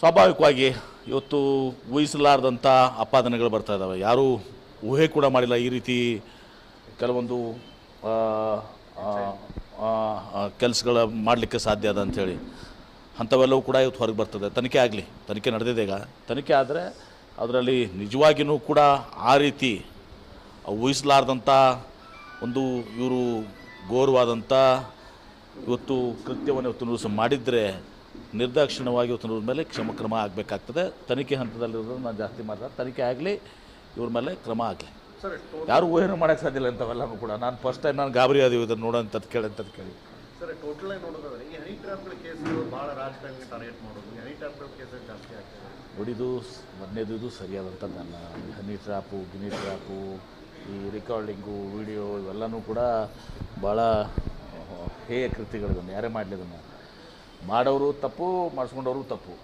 ಸ್ವಾಭಾವಿಕವಾಗಿ ಇವತ್ತು ಊಹಿಸಲಾರ್ದಂಥ ಅಪಾದನೆಗಳು ಬರ್ತಾ ಇದ್ದಾವೆ ಯಾರೂ ಊಹೆ ಕೂಡ ಮಾಡಿಲ್ಲ. ಈ ರೀತಿ ಕೆಲವೊಂದು ಕೆಲಸಗಳ ಮಾಡಲಿಕ್ಕೆ ಸಾಧ್ಯ ಅದ ಅಂಥೇಳಿ ಅಂಥವೆಲ್ಲವೂ ಕೂಡ ಇವತ್ತು ಹೊರಗೆ ಬರ್ತದೆ. ತನಿಖೆ ಆಗಲಿ. ತನಿಖೆ ನಡೆದಿದೆ ಈಗ. ತನಿಖೆ ಆದರೆ ಅದರಲ್ಲಿ ನಿಜವಾಗಿಯೂ ಕೂಡ ಆ ರೀತಿ ಊಹಿಸಲಾರ್ದಂಥ ಒಂದು ಇವರು ಘೋರವಾದಂಥ ಇವತ್ತು ಕೃತ್ಯವನ್ನು ಇವತ್ತು ಮಾಡಿದರೆ ನಿರ್ದಾಕ್ಷಿಣ್ಯವಾಗಿ ಇವತ್ತು ಇವ್ರ ಮೇಲೆ ಕ್ಷಮ ಕ್ರಮ ಆಗಬೇಕಾಗ್ತದೆ. ತನಿಖೆ ಹಂತದಲ್ಲಿರೋದು ನಾನು ಜಾಸ್ತಿ ಮಾಡಿದ ತನಿಖೆ ಆಗಲಿ ಇವ್ರ ಮೇಲೆ ಕ್ರಮ ಆಗಲಿ. ಸರ್ ಯಾರು ಊಹೆನೂ ಮಾಡೋಕ್ಕೆ ಸಾಧ್ಯ ಇಲ್ಲ ಇಂಥವೆಲ್ಲನೂ ಕೂಡ. ನಾನು ಫಸ್ಟ್ ಟೈಮ್ ನಾನು ಗಾಬರಿ ಆದೀವಿ ಇದನ್ನು ನೋಡೋಂಥದ್ದು ಕೇಳಿ ಕೇಳಿ. ಸರ್ ಟೋಟಲ್ ಆಗಿ ನೋಡೋದಾದ್ರೆ ಈ ಹನಿ ಟ್ರಾಪ್ಗಳ ಕೇಸ್ಗಳು ಭಾಳ ರಾಜಕಾರಣಿಗೆ ಟಾರ್ಗೆಟ್ ಮಾಡೋದು. ಹನಿ ಟ್ರ್ಯಾಪ್ಗಳ ಕೇಸಸ್ ಜಾಸ್ತಿ ಆಗ್ತದೆ ನೋಡಿದು ಮೊದಲನೇದು ಇದು ಸರಿಯಾದಂಥದ್ದಲ್ಲ. ಈ ಹನಿ ಟ್ರಾಪು ಗಿನಿ ಟ್ರಾಪು ಈ ರೆಕಾರ್ಡಿಂಗು ವಿಡಿಯೋ ಇವೆಲ್ಲನೂ ಕೂಡ ಭಾಳ ಹೇಯ ಕೃತ್ಯಗಳಿದನ್ನು ಯಾರೇ ಮಾಡಲಿ ಇದನ್ನು. ಮಾಡೋರು ತಪ್ಪು ಮಾಡಿಸ್ಕೊಂಡವರು ತಪ್ಪು.